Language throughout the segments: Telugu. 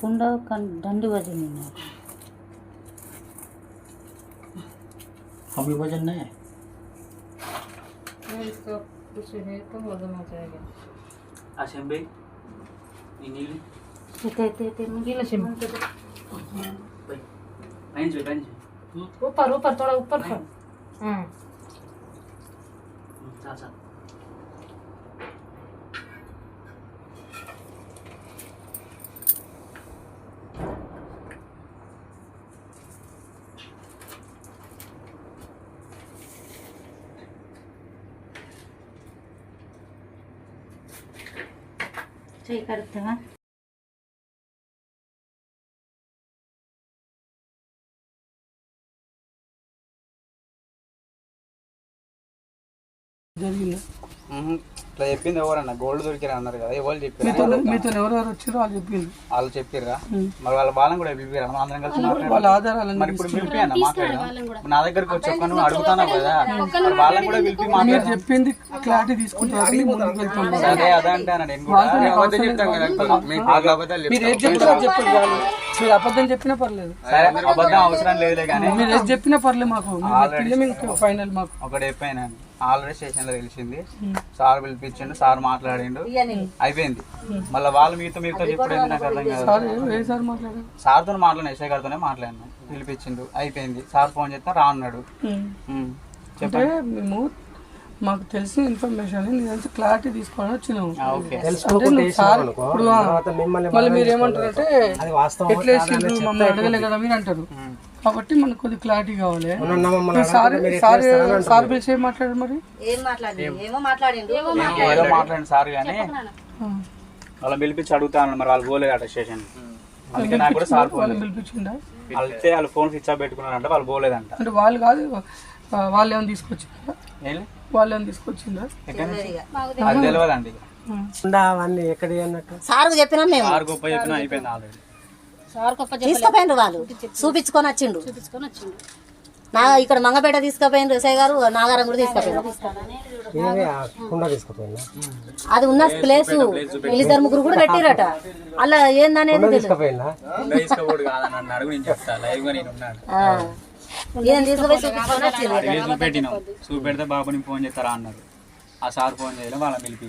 కుండ కన్- దండి వజన్ నాకు हम भी वजन नहीं है इसका कुछ है तो वजन हो जाएगा असेंबली ఈ నీళ్ళు అయితే అయితే అయితే गीला शिम పైన చూడు పైన ऊपर ऊपर थोड़ा ऊपर कर हाँ చాలు చాలు చెయ్యి కడుగుతావా జరిగింది ఇట్లా చెప్పింది ఎవరన్నా? గోల్డ్ దొరికిరా అన్నారు కదా ఎవరు మీతో చెప్పారు మీతో ఎవరెవరు వచ్చారో వాళ్ళు చెప్పింది వాళ్ళు చెప్పిర్రా? మరి వాళ్ళ బాలం కూడా పిలిపిరా? మనం అందరం కలిసి మాట్లాడాలి వాళ్ళ ఆధారాలన్నీ మరి ఇప్పుడు పిలిపి అన్న మాట్లాడదాం. నా దగ్గరకు వచ్చి ఒక్క నువ్వు అడుగుతాను కదా? మరి వాళ్ళని కూడా పిలిపి మీరు చెప్పింది క్లారిటీ తీసుకుంటారు. ముందుకు వెళ్తాం సరే అదే అంటే నేను కూడా. అవసరం లేదు. ఆగు అబద్ధాలు మీరు ఏది. చెప్పినా చెప్పండి. మీరు అబద్ధం చెప్పినా పర్లేదు. సరే అబద్ధం అవసరం లేదులే కానీ. మీరు ఏది చెప్పినా పర్లేదు మాకు. ఫైనల్ మాకు. ఒకటి చెప్పాను ఆల్రెడీ స్టేషన్లో తెలిసింది సార్ పిలిపించిండు సార్ మాట్లాడిండు. అయిపోయింది. మళ్ళీ వాళ్ళు మీతో మీతో చెప్పుడేంది నాకు అర్థం కాదు. సార్తో మాట్లాడిన ఎస్ఐ గారితోనే మాట్లాడినాం. పిలిపించిండు. అయిపోయింది. సార్ ఫోన్ చేస్తే రా అన్నాడు. అంటే మాకు తెలిసిన ఇన్ఫర్మేషన్ క్లారిటీ తీసుకొని వచ్చినాము. అంటే ఇప్పుడు మళ్ళీ మీరు ఏమంటారంటే ఎట్లా వేసిండ్రు మమ్మల్ని అడగలే కదా మీరు అంటారు. కాబట్టి మనకు కొద్ది క్లారిటీ కావాలి. సార్ సార్ సార్ పిలిచి ఏం మాట్లాడారు మరి? ఏం ఏమో మాట్లాడిండు. సార్ కానీ వాళ్ళని పిలిపించి అడుగుతాను మరి వాళ్ళు పోలేదు స్టేషన్. అందుకే నాకు కూడా సార్ ఫోన్ వాళ్ళని పిలిపించిందా? వెళ్తే వాళ్ళు ఫోన్ స్విచ్ ఆఫ్ పెట్టుకున్నారంట వాళ్ళు పోలేదంట. అంటే వాళ్ళు కాదు వాళ్ళు ఏమైనా తీసుకొచ్చిందా? వాళ్ళు ఏమైనా తీసుకొచ్చిందా? అది తెలియదండి అవన్నీ ఎక్కడ అన్నట్టు సార్కు చెప్పినాం మేము. సార్ గొప్ప చెప్పినా అయిపోయింది ఆల్రెడీ. తీసుకుపోయినరు వాళ్ళు. చూపించుకొని వచ్చిండు. నా ఇక్కడ మంగపేట తీసుకుపోయినరు ఎస్ఐ గారు నాగారం కూడా తీసుకుపోయినా? అది ఉన్న ప్లేస్. వీళ్ళిద్దరు ముగ్గురు కూడా పెట్టిరట. అలా ఏందనేది తీసుకుపోయి చూపించుకొని చూపెడితే బాబుని ఫోన్ చేస్తారా అన్నారు. ఆ సార్ ఫోన్ చేయడం వాళ్ళని పిలిపి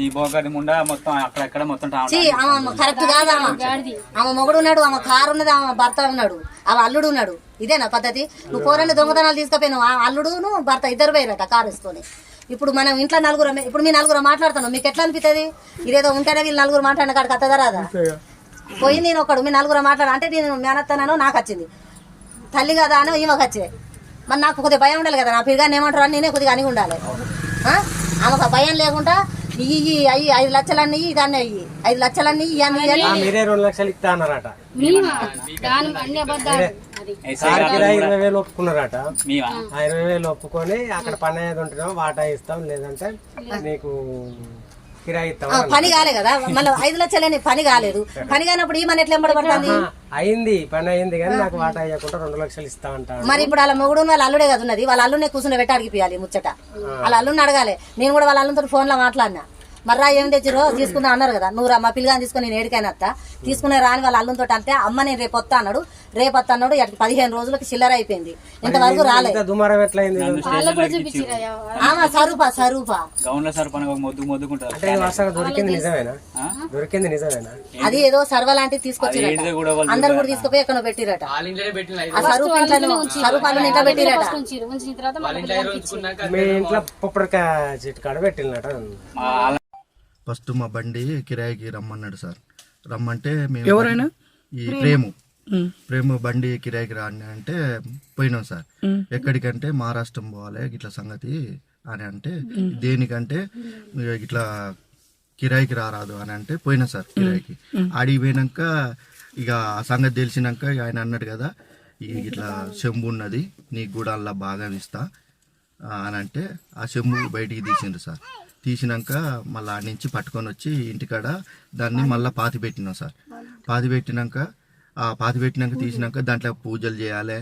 ఈ బోగడి ముండా మొత్తం అక్కడక్కడ మొత్తం టామ్ చీ, ఆమె కరెక్ట్ కాదు ఆమె. మొగుడు ఉన్నాడు ఆమె కారు ఉన్నది ఆమె భర్త ఉన్నాడు ఆమె అల్లుడు ఉన్నాడు. ఇదేనా పద్ధతి? నువ్వు పోరని దొంగతనాలు తీసుకుపోయినావు ఆ అల్లుడును భర్త ఇద్దరు పోయిరట కారు వేసుకొని. ఇప్పుడు మనం ఇంట్లో నలుగురు ఇప్పుడు మీ నలుగురు మాట్లాడుతున్నాం మీకు ఎట్లా అనిపిస్తుంది ఇదేదో ఉంటేనే వీళ్ళు నలుగురు మాట్లాడిన కాడికి అత్తదా రాదా పోయి నేను ఒకడు మీ నలుగురు మాట్లాడు అంటే నేను మేనత్తనాను నాకు వచ్చింది. తల్లి కదా అని ఈమెకు వచ్చే. మరి నాకు కొద్దిగా భయం ఉండాలి కదా నా పిల్లగాని ఏమంటారు అని నేనే కొద్దిగా అనిగి ఉండాలి? ఆమెకు ఆ భయం లేకుండా ఇయ్యి ఇయ్యి అయ్యి ఐదు లక్షలన్నీ ఇదాన్ని అయ్యి ఐదు లక్షలన్నీ మీరే రెండు లక్షలు ఇస్తా అన్నారట. ఇరవై వేలు ఒప్పుకున్నారట. ఇరవై వేలు ఒప్పుకొని అక్కడ పని అయ్యేది ఉంటున్నాం వాటా ఇస్తాం లేదంటే నీకు పని కాలే కదా. మళ్ళీ ఐదు లక్షలని పని కాలేదు. పని కానప్పుడు ఈ మన ఎట్లా ఎంబడి పడుతుంది అయింది పని అయింది కానీ నాకు వాటా అయ్యకుండా రెండు లక్షలు ఇస్తా అంటాడు. మరి ఇప్పుడు వాళ్ళ మొగుడు వాళ్ళ అల్లుడే కదా ఉన్నది. వాళ్ళ అల్లునే కూర్చుని పెట్టి అడిగిపోయాలి ముచ్చట. వాళ్ళ అల్లుని అడగాలి. నేను కూడా వాళ్ళ అల్లుతో ఫోన్లో మాట్లాడినా. మర్రా ఏం తెచ్చిరో తీసుకుందా అన్నారు కదా. నువ్వు మా పిల్లగాని తీసుకొని నేను ఏడికైనా అత్త. తీసుకునే రాని వాళ్ళ అల్లుతో అంటే అమ్మ నేను రేపు వస్తా అన్నాడు. రేపు వస్తా అన్నాడు పదిహేను రోజులకి చిల్లర అయిపోయింది. ఇంతవరకు రాలేదు ఆమె సరూప సరూప. దొరికింది నిజమేనా? దొరికింది నిజమేనా? అది ఏదో సర్వ లాంటిది తీసుకొచ్చిరట. వాళ్ళు అందరు కూడా తీసుకుపోయి ఎక్కడ పెట్టిరట. ఆ సరూప ఇంట్లో సరూపాలు ఇంట్లో పెట్టిరట మీ ఇంట్లో పొప్పడికాయ చెట్టు కాడ పెట్టినట ఫస్ట్ మా బండి కిరాయికి రమ్మన్నాడు సార్. రమ్మంటే మేము ఎవరైనా? ఈ ప్రేము. ప్రేమ బండి కిరాయికి రాని అంటే పోయినాం సార్. ఎక్కడికంటే మహారాష్ట్రం పోవాలి ఇట్లా సంగతి అని అంటే దేనికంటే ఇట్లా కిరాయికి రారాదు అని అంటే పోయినా సార్ కిరాయికి. ఆడికి పోయినాక ఇక ఆ సంగతి తెలిసినాక ఆయన అన్నాడు కదా ఈ ఇట్లా చెంబు ఉన్నది నీకు కూడా అలా భాగం ఇస్తా అని అంటే ఆ చెంబు బయటికి తీసిండ్రు సార్. తీసినాక మళ్ళీ ఆడ నుంచి పట్టుకొని వచ్చి ఇంటికాడ దాన్ని మళ్ళీ పాతి పెట్టినాం సార్. పాతి పెట్టినాక పాతి పెట్టినాక తీసినాక దాంట్లో పూజలు చేయాలి.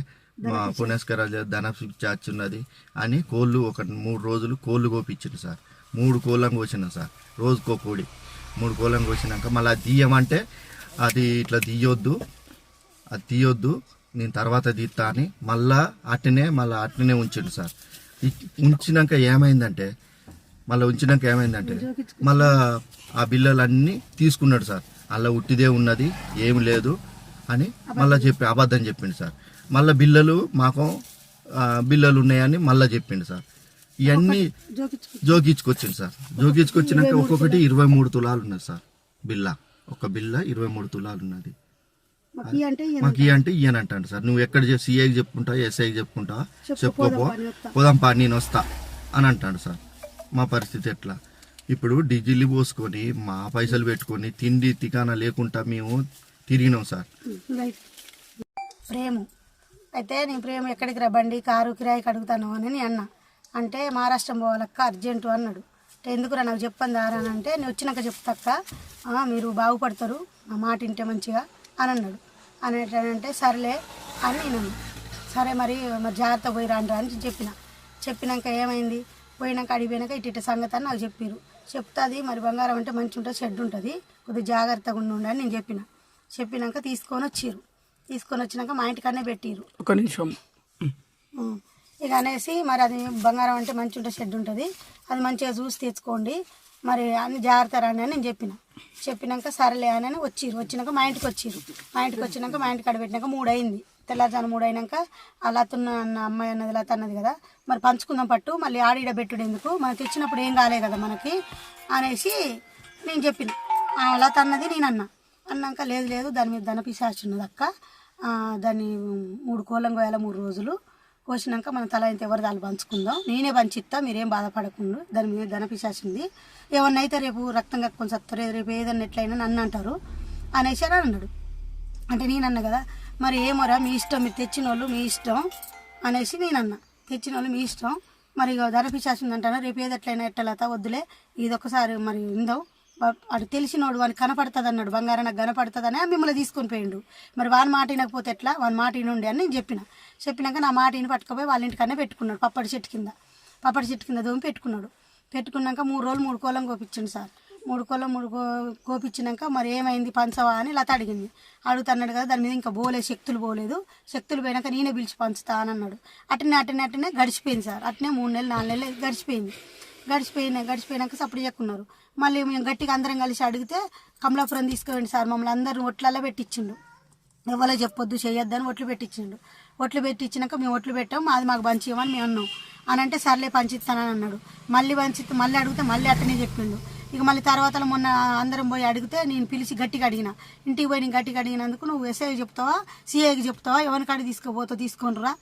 మా పునస్కారాలు చేయాలి ధన చార్జ్ ఉన్నది అని కోళ్ళు ఒక మూడు రోజులు కోళ్ళు కోపించిండు సార్. మూడు కోళ్ళం కోసినాం సార్ రోజుకో కోడి. మూడు కోళ్ళం కోసినాక మళ్ళీ అది తీయమంటే అది ఇట్లా తీయొద్దు. అది తీయొద్దు నేను తర్వాత తీస్తా అని మళ్ళా అట్నే మళ్ళీ అట్నే ఉంచిండు సార్. ఉంచినాక ఏమైందంటే మళ్ళీ ఉంచినాక ఏమైందంటే మళ్ళా ఆ బిల్లలన్నీ తీసుకున్నాడు సార్. అలా ఉట్టిదే ఉన్నది ఏం లేదు. అని మళ్ళీ చెప్పి అబద్ధం చెప్పిండు సార్. మళ్ళీ బిల్లలు మాకు బిల్లలు ఉన్నాయని మళ్ళీ చెప్పిండు సార్. ఇవన్నీ జోకించుకొచ్చింది సార్. జోకించుకొచ్చినాక ఒక్కొక్కటి ఇరవై మూడు తులాలు ఉన్నది సార్ బిల్ల. ఒక బిల్ల ఇరవై మూడు తులాలు ఉన్నది మాకు అంటే ఇయ్యని అంటాడు సార్. నువ్వు ఎక్కడ సిఐకి చెప్పుకుంటావు ఎస్ఐకి చెప్పుకుంటావా చెప్పుకోపో పోదాం పా. నేను వస్తా. అని అంటాడు సార్. మా పరిస్థితి ఎట్లా? ఇప్పుడు డీజిల్ పోసుకొని మా పైసలు పెట్టుకొని తిండి తికానా లేకుండా మేము తిరిగినాం సార్. ప్రేమ. అయితే నేను ప్రేమ ఎక్కడికి రా బండి కారు కిరాయికి అడుగుతాను అని నేను అన్నా. అంటే మహారాష్ట్రం పోవాలక్క అర్జెంటు అన్నాడు. అంటే ఎందుకురా నాకు చెప్పండి దారా అని అంటే నేను వచ్చినాక చెప్తాక్క మీరు బాగుపడతారు మా మాట వింటే మంచిగా అని అన్నాడు. అనేటంటే సరేలే అని నేను సరే మరి మరి జాగ్రత్త పోయి రాండి అని చెప్పిన. చెప్పినాక ఏమైంది? పోయినాక అడిగిపోయినాక ఇటు ఇటు సంగతి అని నాకు చెప్పారు చెప్తుంది మరి బంగారం అంటే మంచి ఉంటుంది షెడ్ ఉంటుంది కొద్దిగా జాగ్రత్తగా ఉండి అని నేను చెప్పిన. చెప్పినాక తీసుకొని వచ్చిర్రు. తీసుకొని వచ్చినాక మా ఇంటికనే పెట్టిర్రు. ఒక నిమిషం. ఇక అనేసి మరి అది బంగారం అంటే మంచి ఉంటే షెడ్ ఉంటుంది. అది మంచిగా చూసి తెచ్చుకోండి. మరి అన్ని జాగ్రత్త రండి అని నేను చెప్పిన. చెప్పినాక సరేలే అని వచ్చిర్రు. వచ్చినాక మా ఇంటికి వచ్చిర్రు. మా ఇంటికి వచ్చినాక మా ఇంటికి అడబెట్టినాక మూడు అయింది తెల్లారుజాను మూడు అయినాక ఆ లతున్న అన్న అమ్మాయి అన్నది లత అన్నది కదా. మరి పంచుకుందాం పట్టు. మళ్ళీ ఆడిడ పెట్టుడు ఎందుకు? మనం తెచ్చినప్పుడు ఏం కాలే కదా మనకి అనేసి నేను చెప్పిన. లత అన్నది నేను అన్నా. అన్నాక లేదు లేదు దాని మీద ధన ఉన్నది అక్క. దాన్ని మూడు కోళ్ళం కోయాల మూడు రోజులు. కోసినాక మనం తల ఇంత ఎవరు దాన్ని పంచుకుందాం. నేనే పంచిస్తా మీరేం బాధపడకుండా దాని మీద ధన పిశాచింది ఏమన్నా అయితే రేపు రక్తం కక్కుని సత్తారు రేపు ఏదన్నా ఎట్లయినా నన్ను అంటారు. అనేసి అని అన్నాడు. అంటే నేను కదా మరి ఏమోరా మీ ఇష్టం మీరు తెచ్చిన వాళ్ళు మీ ఇష్టం అనేసి నేను తెచ్చిన వాళ్ళు మీ ఇష్టం మరి ఇక ధర పిశాచింది అంటాను రేపు ఏదట్లయినా ఎట్టలేత వద్దులే ఇదొకసారి మరి ఉందావు అటు తెలిసినోడు వానికి కనపడుతుంది అన్నాడు బంగారం నాకు కనపడుతుందని మిమ్మల్ని తీసుకొని పోయిండు. మరి వాని మాట వినకపోతే ఎట్లా? వాని మాట వినుండి అని నేను చెప్పిన. చెప్పినాక నా మాట విని పట్టుకుపోయి వాళ్ళ ఇంటికన్నా పెట్టుకున్నాడు పప్పటి చెట్టు కింద. పప్పటి చెట్టు కింద దోమి పెట్టుకున్నాడు. పెట్టుకున్నాక మూడు రోజులు మూడు కోలం కోపించండి సార్. మూడు కోలం మూడు కో కోపించినాక మరి ఏమైంది పంచవా అని లత అడిగింది. అడుగుతున్నాడు కదా దాని మీద ఇంకా పోలేదు శక్తులు పోలేదు. శక్తులు పోయినాక నేనే పిలిచి పంచుతా అని అన్నాడు. అట్నే అట్నే అట్నే గడిచిపోయింది సార్. అట్నే మూడు నెలలు నాలుగు నెలలు గడిచిపోయింది. గడిచిపోయిన గడిచిపోయినాక సప్పుడు చెక్కున్నారు మళ్ళీ మేము గట్టిగా అందరం కలిసి అడిగితే కమలాపురం తీసుకోండి సార్ మమ్మల్ని అందరూ ఒట్లలో పెట్టించిండు. ఎవరో చెప్పొద్దు చేయొద్దని ఒట్లు పెట్టించిండు. ఒట్లు పెట్టించినాక మేము ఒట్లు పెట్టాం అది మాకు పంచివ్వమని మేము అన్నాం. అని అంటే సర్లే పంచిస్తానని అన్నాడు. మళ్ళీ పంచి మళ్ళీ అడిగితే మళ్ళీ అట్టనే చెప్పిండు. ఇక మళ్ళీ తర్వాత మొన్న అందరం పోయి అడిగితే నేను పిలిచి గట్టిగా అడిగిన. ఇంటికి పోయి నేను గట్టిగా అడిగినందుకు నువ్వు ఎస్ఐకి చెప్తావా? సిఐకి చెప్తావా? ఎవరికాడికి తీసుకుపోతావు తీసుకోనరా?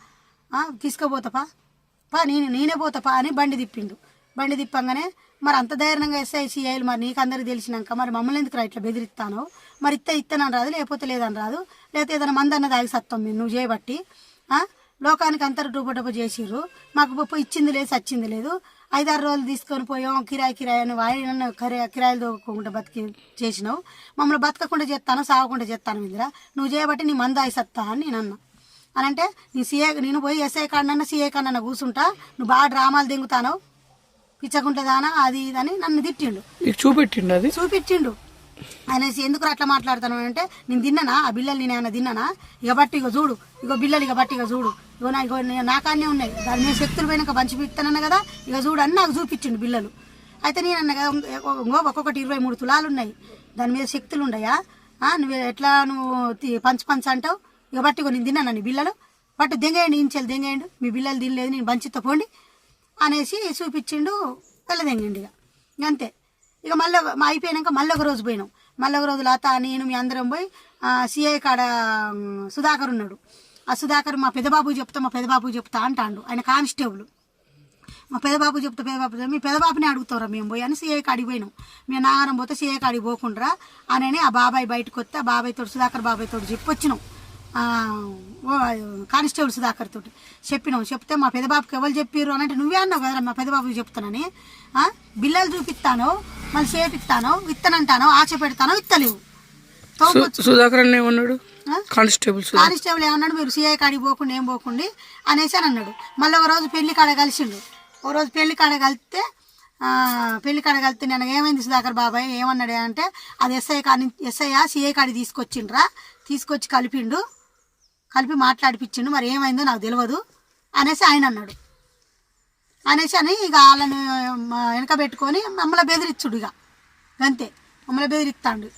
తీసుకుపోతాపా? పా నేను నేనే పోతాపా? అని బండి తిప్పిండు. బండి తిప్పంగానే మరి అంత ధైర్యంగా ఎస్ఐ సిఐలు మరి నీకు అందరికి తెలిసినాక మరి మమ్మల్ని ఎందుకు రా ఇట్లా బెదిరిస్తాను? మరి ఇస్తే ఇత్తనని రాదు లేకపోతే లేదని రాదు. లేకపోతే ఏదైనా మంది అన్నది ఆగి సత్తాం మీరు నువ్వు చేయబట్టి లోకానికి అంతరు డూపడూప చేసిర్రు. మాకు ఇచ్చింది లేదు సచ్చింది లేదు. ఐదారు రోజులు తీసుకొని పోయాం కిరాయి కిరాయి అని వాయిన కిరాయి కిరాయిలు దోకుండా బతికి చేసినావు. మమ్మల్ని బతకకుండా చేస్తాను సాగకుండా చేస్తాను ఇందిరా. నువ్వు చేయబట్టి నీ మంద ఆగి అని నేను అన్నా. అని అంటే నీ సీఏ నేను పోయి ఎస్ఐ కాడనన్నా సీఏ కాడనన్నా కూర్చుంటా నువ్వు బాగా డ్రామాలు దింగుతాను? పిచ్చకుంటదానా అది ఇది అని నన్ను తిట్టిండు. చూపెట్టిండు అది? చూపించిండు అనేసి ఎందుకు అట్లా మాట్లాడుతాను అంటే నేను తిన్నానా? ఆ బిల్లలు నేను ఏమైనా తిన్నానా? ఇక బట్టి ఇక చూడు. ఇగో బిల్లలు ఇక బట్టి ఇక చూడు. ఇగో నా ఇగో ఉన్నాయి. దాని మీద శక్తులు పోయినాక పంచి పెడతానన్న కదా? ఇక చూడు అని నాకు చూపించిండు బిల్లలు అయితే నేను అన్న కదా ఇంకో ఒక్కొక్కటి ఇరవై మూడు తులాలు ఉన్నాయి. దాని మీద శక్తులు ఉన్నాయా నువ్వు ఎట్లా నువ్వు పంచ్ పంచ్ అంటావు? ఇక బట్టి ఇగో నేను తిన్నాను నీ బిల్లలు బట్టి దెంగేయండి ఇంచెలు దెంగేయండి. మీ బిల్లలు తినలేదు నేను పంచితో పోండి. అనేసి చూపించిండు వెళ్ళదెంగండి ఇక అంతే. ఇక మళ్ళీ మా అయిపోయినాక మళ్ళీ ఒక రోజు పోయినాం. మళ్ళీ ఒక రోజు లత నేను మీ అందరం పోయి సిఐ కాడ సుధాకర్ ఉన్నాడు. ఆ సుధాకర్ మా పెదబాబు చెప్తా మా పెదబాబు చెప్తా అంటాడు. ఆయన కానిస్టేబుల్. మా పెదబాబు చెప్తే పెదబాబు మీ పెదబాబుని అడుగుతారా మేము పోయి అని సీఐ కాడికి పోయినాం. మేము నాగరం పోతే సీఏ కాడికి పోకుండా అనే ఆ బాబాయ్ బయటకు వస్తే ఆ బాబాయ్ తోడు సుధాకర్ బాబాయ్ తోడు చెప్పి వచ్చినాం కానిస్టేబుల్ సుధాకర్ తోటి చెప్పినాం చెప్తే మా పెదబాబుకి ఎవరు చెప్పారు అని అంటే నువ్వే అన్నావు కదా మా పెదబాబుకి చెప్తానని. బిల్లలు చూపిస్తాను మళ్ళీ చేపిస్తాను ఇత్తనంటాను ఆశ పెడతాను ఇత్తలేవు తోపొచ్చు. సుధాకర్ ఆ? కానిస్టేబుల్ కానిస్టేబుల్ ఏమన్నాడు? మీరు సిఐ కాడికి పోకుండా ఏం పోకుండా అనేసి అని అన్నాడు. మళ్ళీ ఒక రోజు పెళ్ళి కాడ కలిసిండు. ఒక రోజు పెళ్ళి కాడ కలిస్తే పెళ్ళి కాడ కలిస్తే నేను ఏమైంది సుధాకర్ బాబాయ్? ఏమన్నాడు అంటే అది ఎస్ఐ కాడి ఎస్ఐ సిఐ కాడి తీసుకొచ్చిండ్రా తీసుకొచ్చి కలిపిండు. కలిపి మాట్లాడిపించిండు మరి ఏమైందో నాకు తెలియదు అనేసి ఆయన అన్నాడు. అనేసి అని ఇక వాళ్ళని వెనకబెట్టుకొని మమ్మల్ని బెదిరించుడు ఇక. అంతే మమ్మల్ని బెదిరిస్తాడు